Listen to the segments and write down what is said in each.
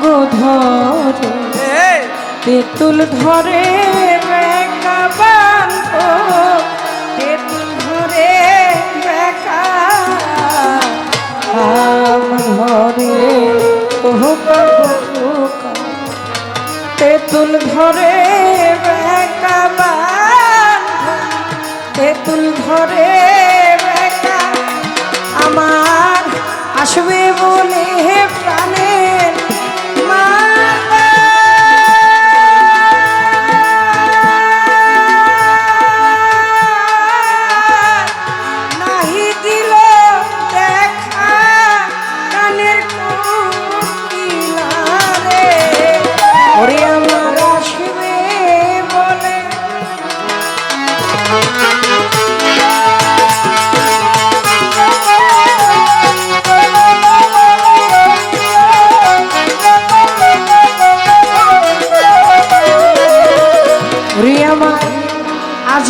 গো ধরে তেঁতুল ধরে তেঁতুল ধরে ধরে তেঁতুল ধরে তেঁতুল ধরে আমার আসবে বলে প্রাণে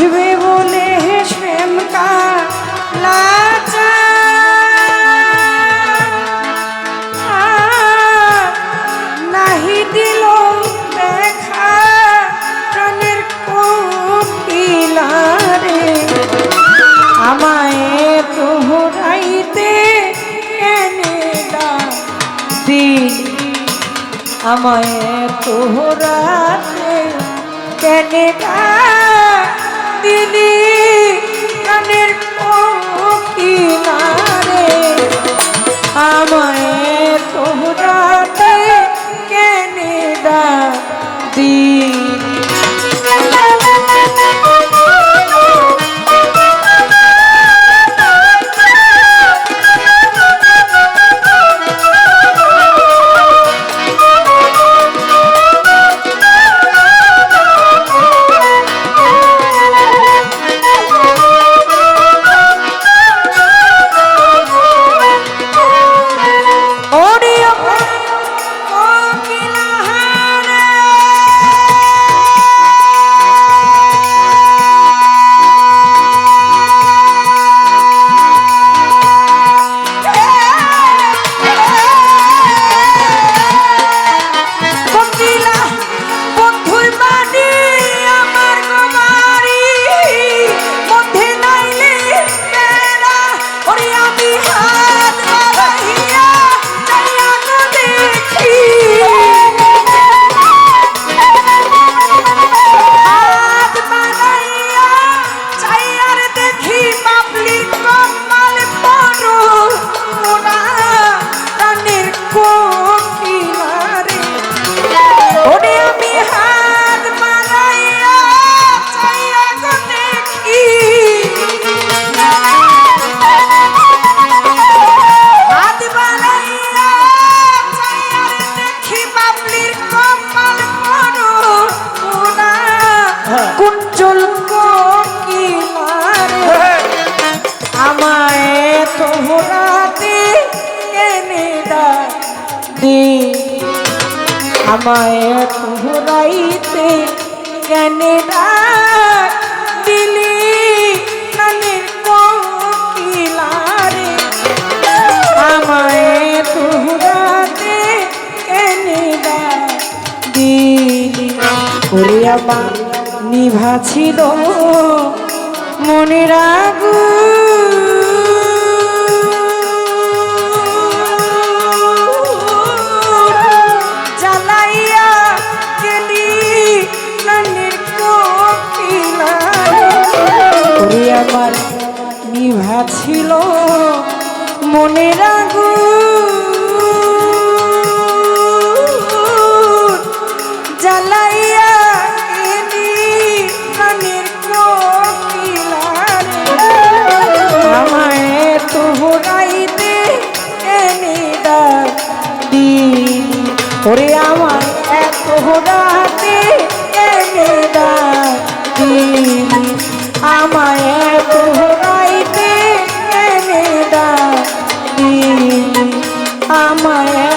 বুঝবে বলে হেসেম নাহি দিল দেখা প্রাণের আমায় তোহরাইতে এনে দি আমায় তোহরাতে কেনে ডা দিদি প্রাণের পর যে আমায় তোহরাইতে জ্ঞানে দিলি কালের কিলারে আমায় তোহরাতে জ্ঞানে দিলি। করিয়া বা নিভাছিল মনে রাগু আমার নিভা ছিল মনের আগুন জ্বালাইয়া আমায় ওরে আমার এত রাতে এনে ডাক রাইতে